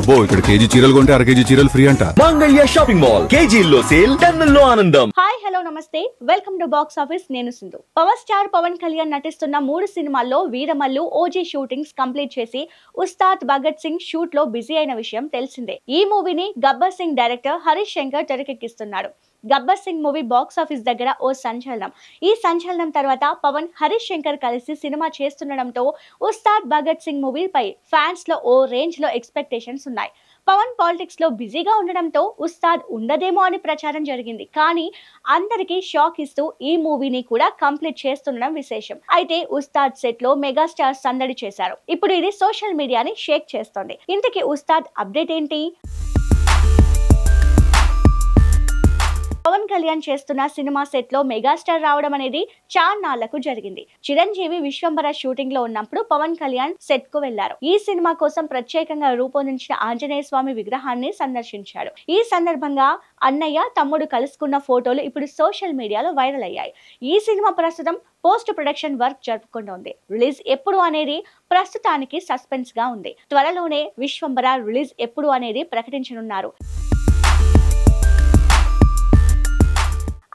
అబ్బో ఇక్కడ కేజీ చీరలు కొంటే అర కేజీ చీరలు ఫ్రీ అంట. Mangalya shopping mall. కేజీల్లో సేల్ టన్నుల్లో ఆనందం. హాయ్ హలో నమస్తే. Welcome to box office. నేను సింధు. పవర్ స్టార్ పవన్ కళ్యాణ్ నటిస్తున్న మూడు సినిమాల్లో వీరమల్లు ఓజీ షూటింగ్స్ కంప్లీట్ చేసి ఉస్తాద్ భగత్ సింగ్ షూట్లో బిజీ అయిన విషయం తెలిసిందే. ఈ మూవీని Gabbar Singh director Harish Shankar తెరకెక్కిస్తున్నాడు. Gabbar Singh movie box office దగ్గర ఓ సంచలనం. ఈ సంచలనం తర్వాత పవన్ హరీష్ శంకర్ కలిసి సినిమా చేస్తుండడంతో ఉస్తాద్ భగత్ సింగ్ మూవీపై ఫ్యాన్స్లో ఓ రేంజ్లో ఎక్స్పెక్టేషన్స్ ఉన్నాయి పవన్ పాలిటిక్స్లో బిజీగా ఉండడంతో ఉస్తాద్ ఉండదేమో అని ప్రచారం జరిగింది. కానీ అందరికీ షాక్ ఇస్తూ ఈ మూవీని కూడా కంప్లీట్ చేస్తుండడం విశేషం. అయితే ఉస్తాద్ సెట్లో మెగాస్టార్ సందడి చేశారు. ఇప్పుడు ఇది సోషల్ మీడియాని షేక్ చేస్తోంది. ఇంతకీ ఉస్తాద్ అప్డేట్ ఏంటి? పవన్ కళ్యాణ్ చేస్తున్న సినిమా సెట్లో మెగాస్టార్ రావడం అనేది చాన్నాళ్ళకు జరిగింది. చిరంజీవి విశ్వంబర షూటింగ్లో ఉన్నప్పుడు పవన్ కళ్యాణ్ సెట్కు వెళ్ళారు. ఈ సినిమా కోసం ప్రత్యేకంగా రూపొందించిన ఆంజనేయ స్వామి విగ్రహాన్ని సందర్శించాడు. ఈ సందర్భంగా అన్నయ్య తమ్ముడు కలుసుకున్న ఫోటోలు ఇప్పుడు సోషల్ మీడియాలో వైరల్ అయ్యాయి. ఈ సినిమా ప్రస్తుతం పోస్ట్ ప్రొడక్షన్ వర్క్ జరుపుకుంటోంది. రిలీజ్ ఎప్పుడు అనేది ప్రస్తుతానికి సస్పెన్స్గా ఉంది. త్వరలోనే విశ్వంబర రిలీజ్ ఎప్పుడు అనేది ప్రకటించనున్నారు.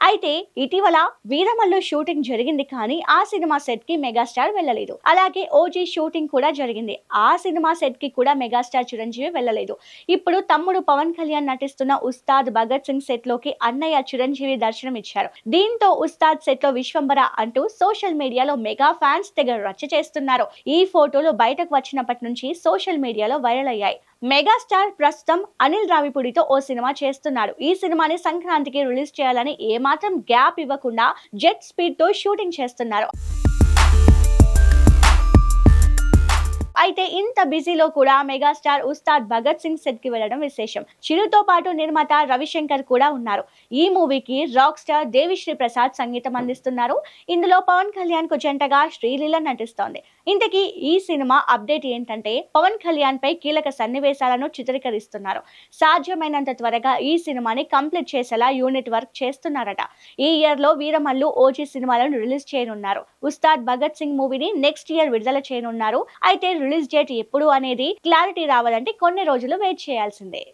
అయితే ఇటీవల వీరమల్లు షూటింగ్ జరిగింది కానీ ఆ సినిమా సెట్కి మెగాస్టార్ వెళ్ళలేదు. అలాగే ఓజీ షూటింగ్ కూడా జరిగింది. ఆ సినిమా సెట్కి కూడా మెగాస్టార్ చిరంజీవి వెళ్ళలేదు. ఇప్పుడు తమ్ముడు పవన్ కళ్యాణ్ నటిస్తున్న ఉస్తాద్ భగత్ సింగ్ సెట్లోకి అన్నయ్య చిరంజీవి దర్శనం ఇచ్చారు. దీంతో ఉస్తాద్ సెట్లో విశ్వంబర అంటూ సోషల్ మీడియాలో మెగా ఫ్యాన్స్ తెగ రచ్చ చేస్తున్నారు. ఈ ఫోటోలు బయటకు వచ్చినప్పటి నుంచి సోషల్ మీడియాలో వైరల్ అయ్యాయి. మెగాస్టార్ ప్రస్తుతం అనిల్ రావిపూడితో ఓ సినిమా చేస్తున్నాడు. ఈ సినిమాని సంక్రాంతికి రిలీజ్ చేయాలని ఏమాత్రం గ్యాప్ ఇవ్వకుండా జెట్ స్పీడ్తో షూటింగ్ చేస్తున్నారు. అయితే ఇంత బిజీలో కూడా మెగాస్టార్ ఉస్తాద్ భగత్ సింగ్ సెట్కి వెళ్ళడం విశేషం. చిరుతో పాటు నిర్మాత రవిశంకర్ కూడా ఉన్నారు. ఈ మూవీకి రాక్ స్టార్ దేవిశ్రీ ప్రసాద్ సంగీతం అందిస్తున్నారు. ఇందులో పవన్ కళ్యాణ్కు జంటగా శ్రీలీల నటిస్తోంది. ఇంతకీ ఈ సినిమా అప్డేట్ ఏంటంటే పవన్ కళ్యాణ్ పై కీలక సన్నివేశాలను చిత్రీకరిస్తున్నారు. సాధ్యమైనంత త్వరగా ఈ సినిమాని కంప్లీట్ చేసేలా యూనిట్ వర్క్ చేస్తున్నారట. ఈ ఇయర్లో వీరమల్లు ఓజీ సినిమాలను రిలీజ్ చేయనున్నారు. ఉస్తాద్ భగత్ సింగ్ మూవీని నెక్స్ట్ ఇయర్ విడుదల చేయనున్నారు. అయితే రిలీజ్ డేట్ ఎప్పుడు అనేది క్లారిటీ రావాలంటే కొన్ని రోజులు వెయిట్ చేయాల్సిందే.